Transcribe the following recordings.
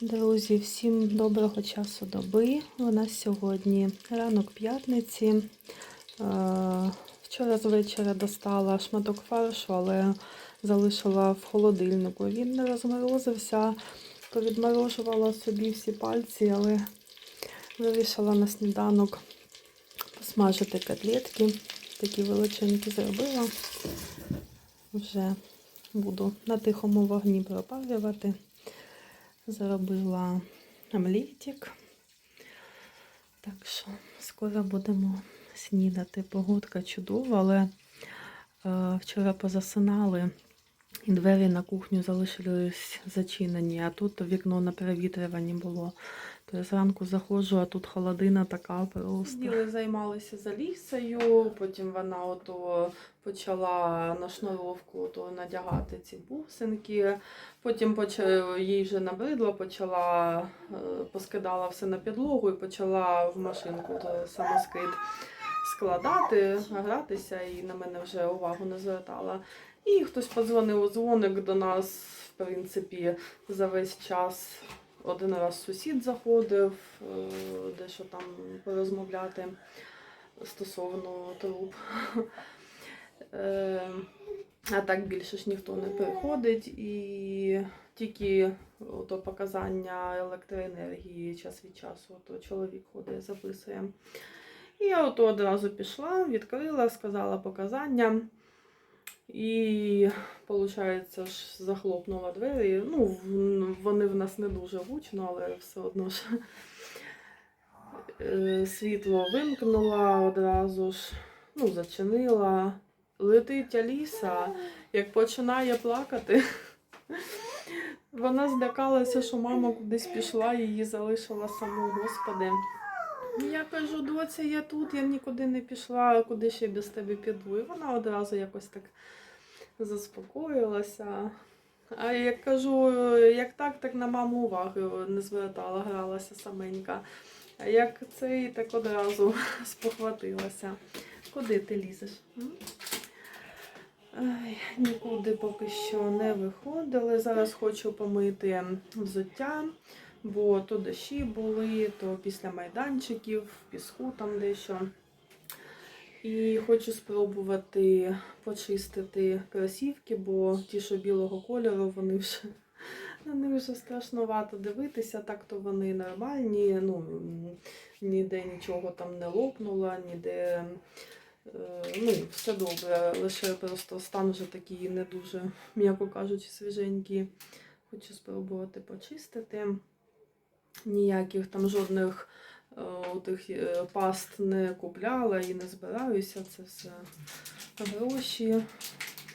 Друзі, всім доброго часу доби. У нас сьогодні ранок п'ятниці. Е, Вчора з вечора достала шматок фаршу, але залишила в холодильнику. Він не розморозився, повідморожувала собі всі пальці, але вирішила на сніданок посмажити котлетки. Такі величинки зробила. Вже буду на тихому вогні пропалювати. Зробила омлітик. Так що скоро будемо снідати. Погодка чудова, але е, вчора позасинали і двері на кухню залишились зачинені, а тут вікно на перевітрюванні було. То я зранку заходжу, а тут холодина така просто. Діли займалися за лісою, потім вона ото почала на шнуровку то надягати ці бусинки. Потім почала, їй вже набридло, почала е, поскидала все на підлогу і почала в машинку то самоскид складати, гратися, і на мене вже увагу не звертала. І хтось подзвонив у дзвоник до нас, в принципі, за весь час. Один раз сусід заходив, е, дещо там порозмовляти стосовно труб. Е, А так більше ж ніхто не приходить і тільки ото показання електроенергії час від часу, то чоловік ходить, записує. І я ото одразу пішла, відкрила, сказала показання. І, виходить, ж захлопнула двері. Ну, вони в нас не дуже гучно, але все одно ж Е, світло вимкнула одразу ж, ну, зачинила. Летить Аліса, як починає плакати. Вона злякалася, що мама кудись пішла, її залишила саму, господи. Я кажу, доця, я тут, я нікуди не пішла, куди ще без тебе піду. І вона одразу якось так заспокоїлася. А як кажу, як так, так на маму уваги не звертала, гралася саменька. А як цей, так одразу спохватилася. Куди ти лізеш? Ай, нікуди поки що не виходили. Зараз хочу помити взуття, бо то дощі були, то після майданчиків, в піску там дещо. І хочу спробувати почистити кросівки, бо ті, що білого кольору, вони вже на вже страшновато дивитися. Так то вони нормальні. Ну ніде нічого там не лопнуло, ніде е, ну, все добре. Лише просто стан вже такий не дуже, м'яко кажучи, свіженький. Хочу спробувати почистити. Ніяких там жодних е, тих паст не купляла і не збираюся. Це все гроші.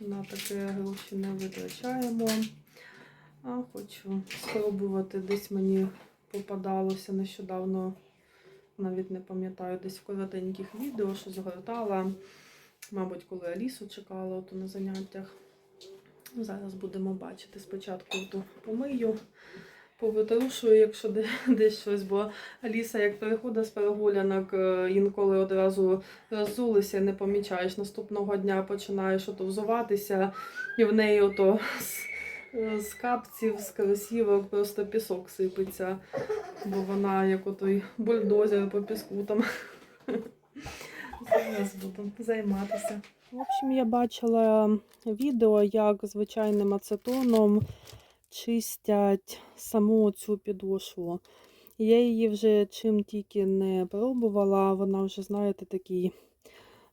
На таке гроші не витрачаємо. А хочу спробувати. Десь мені попадалося нещодавно, навіть не пам'ятаю, десь в коротеньких відео, що згортала. Мабуть, коли Алісу чекала ото на заняттях. Зараз будемо бачити. Спочатку ту помию, повитрушую, якщо десь щось, бо Аліса, як переходить з перегулянок, е, інколи одразу роззулися, не помічаєш. Наступного дня починаєш ото взуватися, і в неї ото з, з капців, з кросівок просто пісок сипеться, бо вона як отой бульдозер по піску там. Зараз буду займатися. В общем, я бачила відео, як звичайним ацетоном чистять саму цю підошву. Я її вже чим тільки не пробувала, вона вже, знаєте, такий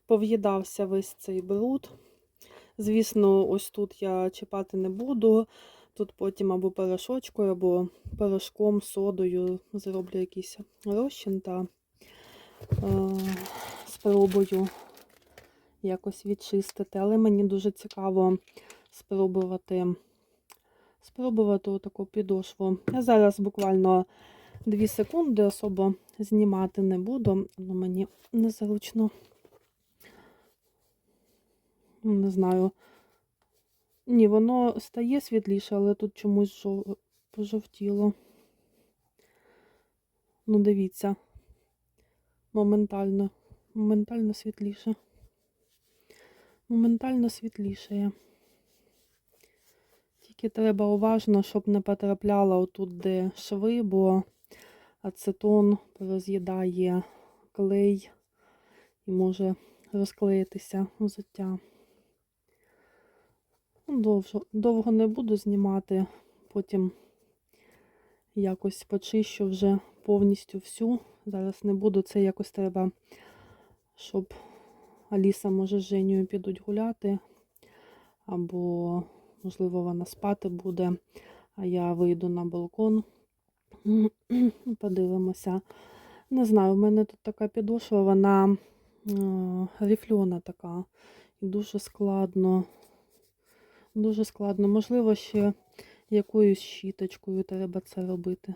пов'їдався весь цей бруд. Звісно, ось тут я чіпати не буду. Тут потім або порошочкою, або порошком, содою зроблю якийсь розчин та е, спробую якось відчистити. Але мені дуже цікаво спробувати спробувати таку підошву. Я зараз буквально 2 секунди особо знімати не буду, але мені незручно. Не знаю. Ні, воно стає світліше, але тут чомусь жов- пожовтіло. Ну, дивіться. Моментально. Моментально світліше. Моментально світлішає. Тільки треба уважно, щоб не потрапляло отут, де шви, бо ацетон роз'їдає клей і може розклеїтися взуття. Ну, Довго, довго не буду знімати, потім якось почищу вже повністю всю. Зараз не буду, це якось треба, щоб Аліса, може, з Женєю підуть гуляти, або, можливо, вона спати буде, а я вийду на балкон. Подивимося. Не знаю, в мене тут така підошва, вона е, рифльона така. І дуже складно. Дуже складно. Можливо, ще якоюсь щіточкою треба це робити.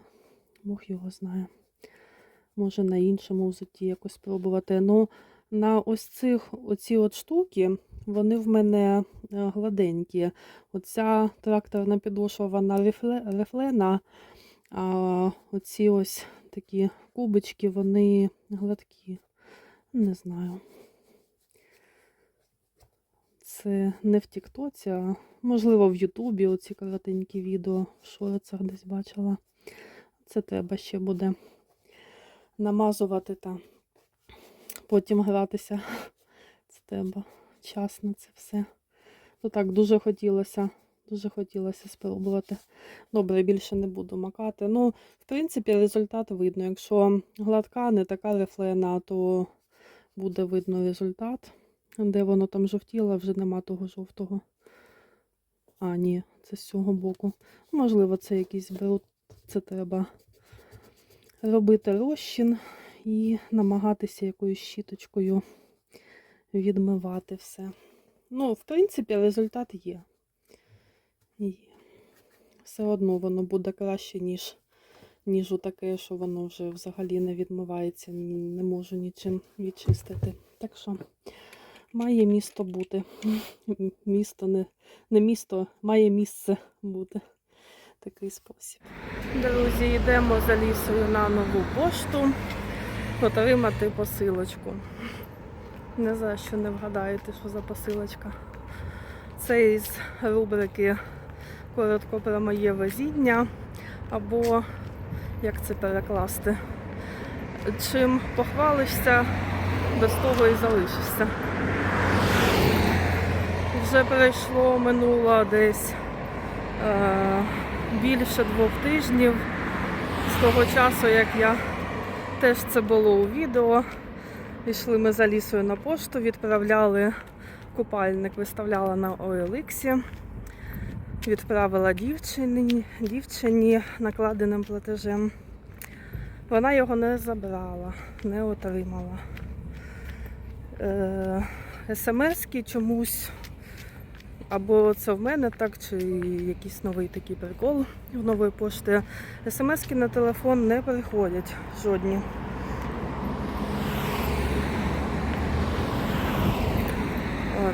Бог його знає. Може на іншому взутті якось спробувати. Ну, на ось цих оці от штуки, вони в мене е, гладенькі. Оця тракторна підошва, вона рифлена, а оці ось такі кубочки, вони гладкі. Не знаю. Це не в Тіктоці, а можливо в Ютубі оці коротенькі відео в шорцах десь бачила. Це треба ще буде намазувати та потім гратися. Це треба час на це все. То так дуже хотілося, дуже хотілося спробувати. Добре, більше не буду макати. Ну, в принципі, результат видно. Якщо гладка, не така рифлена, то буде видно результат. Де воно там жовтіло, вже нема того жовтого. А, ні, це з цього боку. Можливо, це якийсь беруть. Це треба робити розчин і намагатися якоюсь щіточкою відмивати все. Ну, в принципі, результат є. Є. Все одно воно буде краще, ніж, ніж таке, що воно вже взагалі не відмивається, не можу нічим відчистити. Так що має місто бути. Місто не, не місто, має місце бути. Такий спосіб. Друзі, йдемо за лісою на нову пошту отримати посилочку. Не за що не вгадаєте, що за посилочка. Це із рубрики Коротко про моє везіння. Або як це перекласти? Чим похвалишся, без того і залишишся. Вже пройшло минуло десь е, більше двох тижнів з того часу, як я теж це було у відео. Пішли ми за лісою на пошту, відправляли купальник, виставляла на OLX, відправила дівчині, дівчині накладеним платежем. Вона його не забрала, не отримала. Е, СМС-ки чомусь, або це в мене так, чи якийсь новий такий прикол в нової пошти. СМС-ки на телефон не приходять жодні.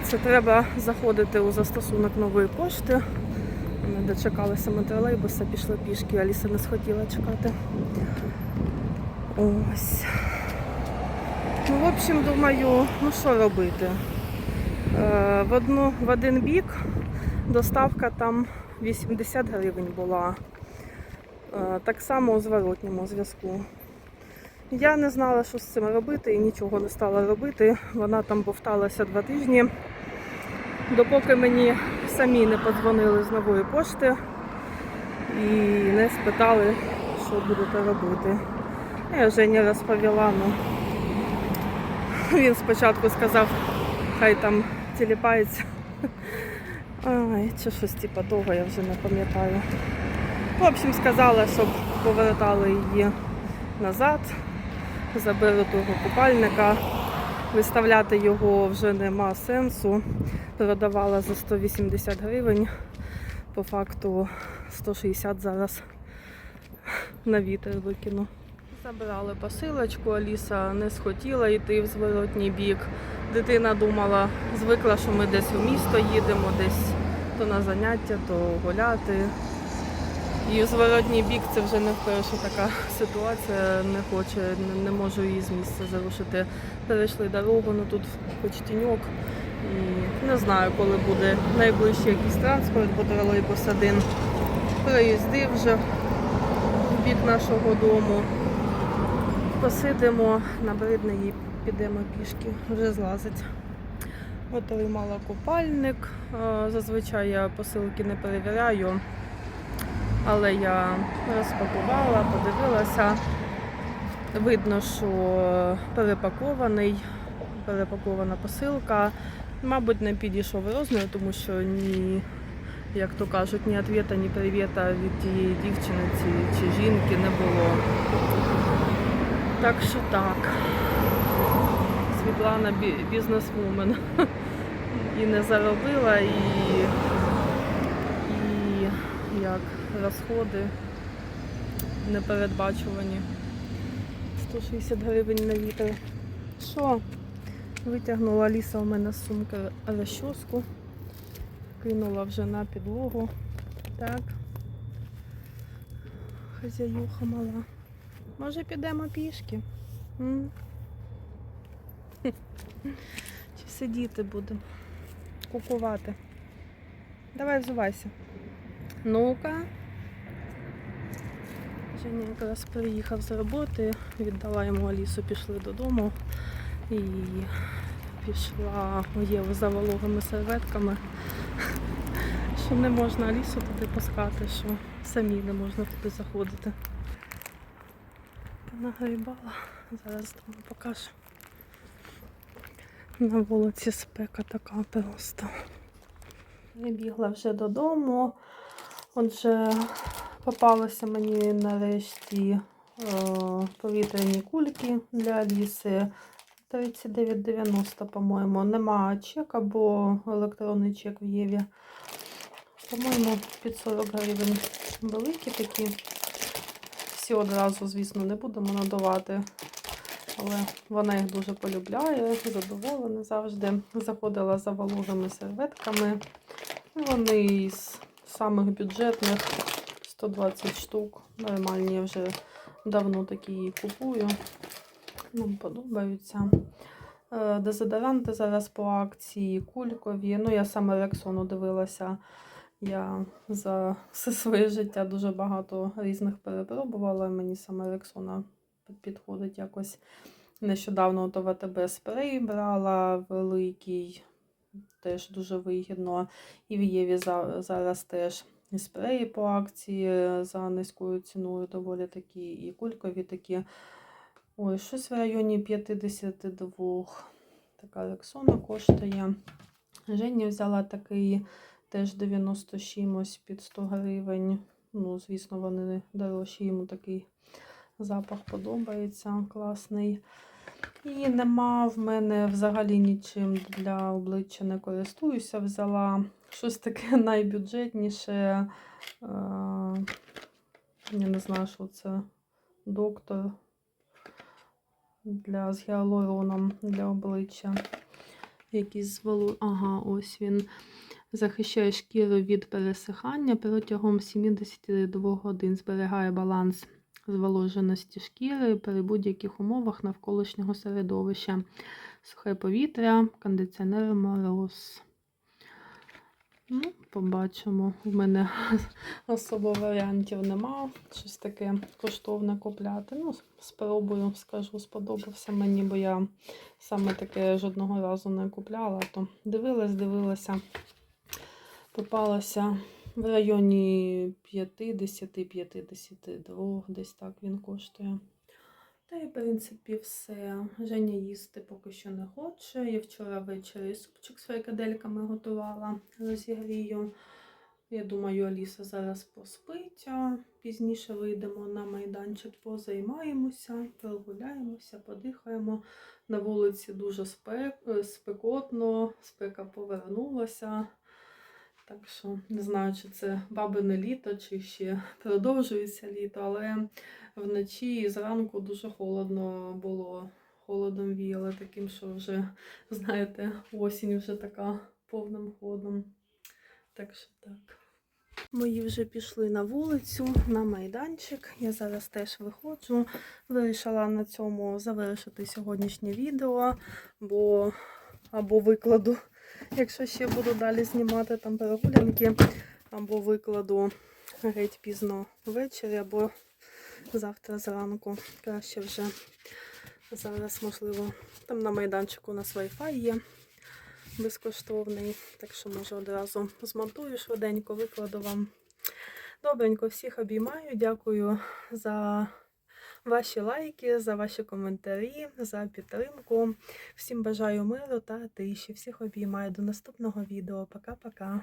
Це треба заходити у застосунок нової пошти. Ми дочекалися ми тролейбуса, пішли пішки, Аліса не схотіла чекати. Ось. Ну, в общем, думаю, ну що робити? Е, в, одну, в один бік доставка там 80 гривень була. Е, так само у зворотньому зв'язку. Я не знала, що з цим робити і нічого не стала робити. Вона там повталася два тижні, допоки мені самі не подзвонили з нової пошти і не спитали, що будете робити. Я Женя розповіла, ну він спочатку сказав, хай там тіліпається. Ай, чи щось типу того, я вже не пам'ятаю. В общем, сказала, щоб повертали її назад, забили того купальника. Виставляти його вже нема сенсу. Продавала за 180 гривень. По факту 160 зараз на вітер викину. Забрали посилочку, Аліса не схотіла йти в зворотній бік. Дитина думала, звикла, що ми десь у місто їдемо, десь то на заняття, то гуляти. І зворотній бік це вже не вперше така ситуація. Не хоче, не, не можу її з місця зарушити. Перейшли дорогу, ну тут хоч тіньок, І не знаю, коли буде найближчий якийсь транспорт, бо тролейбус один приїздив вже в бік нашого дому. Посидимо, набридне і підемо пішки, вже злазить. Отримала купальник. Е, Зазвичай я посилки не перевіряю, але я розпакувала, подивилася. Видно, що перепакований, перепакована посилка. Мабуть, не підійшов розмір, тому що ні, як то кажуть, ні ответа, ні привіта від тієї дівчини чи, жінки не було. Так що так. Світлана бі- бізнесвумен. І не заробила, і як розходи непередбачувані. 160 гривень на літр. Що? Витягнула ліса у мене з сумки розчоску. Кинула вже на підлогу. Так. Хазяюха мала. Може підемо пішки? М? Чи сидіти будемо? Кукувати. Давай взувайся. Ну-ка. Женя якраз приїхав з роботи, віддала йому Алісу, пішли додому і пішла у Єву за вологими серветками. Що не можна Алісу туди пускати, що самі не можна туди заходити. Нагрібала, зараз вам покажу. На вулиці спека така просто. Прибігла вже додому. Отже, попалися мені нарешті е, повітряні кульки для ліси. 39,90, по-моєму. Нема чека, бо електронний чек в Єві. По-моєму, під 40 гривень великі такі. Всі одразу, звісно, не будемо надавати. Але вона їх дуже полюбляє, задоволена завжди. Заходила за вологими серветками. Вони із самих бюджетних 120 штук. Нормальні я вже давно такі купую. Нам подобаються. Е, Дезодоранти зараз по акції, кулькові. Ну, я саме Рексону дивилася. Я за все своє життя дуже багато різних перепробувала. Мені саме Рексона підходить якось. Нещодавно то ВТБ спрей брала великий, теж дуже вигідно. І в Єві зараз теж і спреї по акції за низькою ціною, доволі такі, і кулькові такі. Ой, щось в районі 52. Така рексона коштує. Жені взяла такий теж 90 з чимось під 100 гривень. Ну, звісно, вони дорожчі, йому такий запах подобається, класний. І нема в мене взагалі нічим для обличчя не користуюся. Взяла щось таке найбюджетніше. Е, я не знаю, що це доктор для з гіалуроном для обличчя. Якийсь з. Ага, ось він захищає шкіру від пересихання протягом 72 годин. Зберігає баланс зволоженості шкіри при будь-яких умовах навколишнього середовища. Сухе повітря, кондиціонер мороз. Ну, побачимо. У мене особо варіантів нема. Щось таке коштовне купляти. Ну, спробую, скажу, сподобався мені, бо я саме таке жодного разу не купляла. То дивилась, дивилася, попалася в районі 50-52, десь так він коштує. Та й, в принципі, все. Женя їсти поки що не хоче. Я вчора ввечері супчик з фрикадельками готувала, розігрію. Я думаю, Аліса зараз поспить, а пізніше вийдемо на майданчик, позаймаємося, прогуляємося, подихаємо. На вулиці дуже спек... спекотно, спека повернулася. Так що не знаю, чи це бабине літо, чи ще продовжується літо, але вночі і зранку дуже холодно було. Холодом віяло таким, що вже, знаєте, осінь вже така повним ходом. Так що так. Мої вже пішли на вулицю, на майданчик. Я зараз теж виходжу. Вирішила на цьому завершити сьогоднішнє відео, бо або викладу Якщо ще буду далі знімати там прогулянки, або викладу геть пізно ввечері, або завтра зранку. Краще вже зараз, можливо, там на майданчику у нас Wi-Fi є безкоштовний, так що може одразу змонтую швиденько, викладу вам. Добренько, всіх обіймаю. Дякую за ваші лайки, за ваші коментарі, за підтримку. Всім бажаю миру та тиші. Всіх обіймаю до наступного відео. Пока-пока.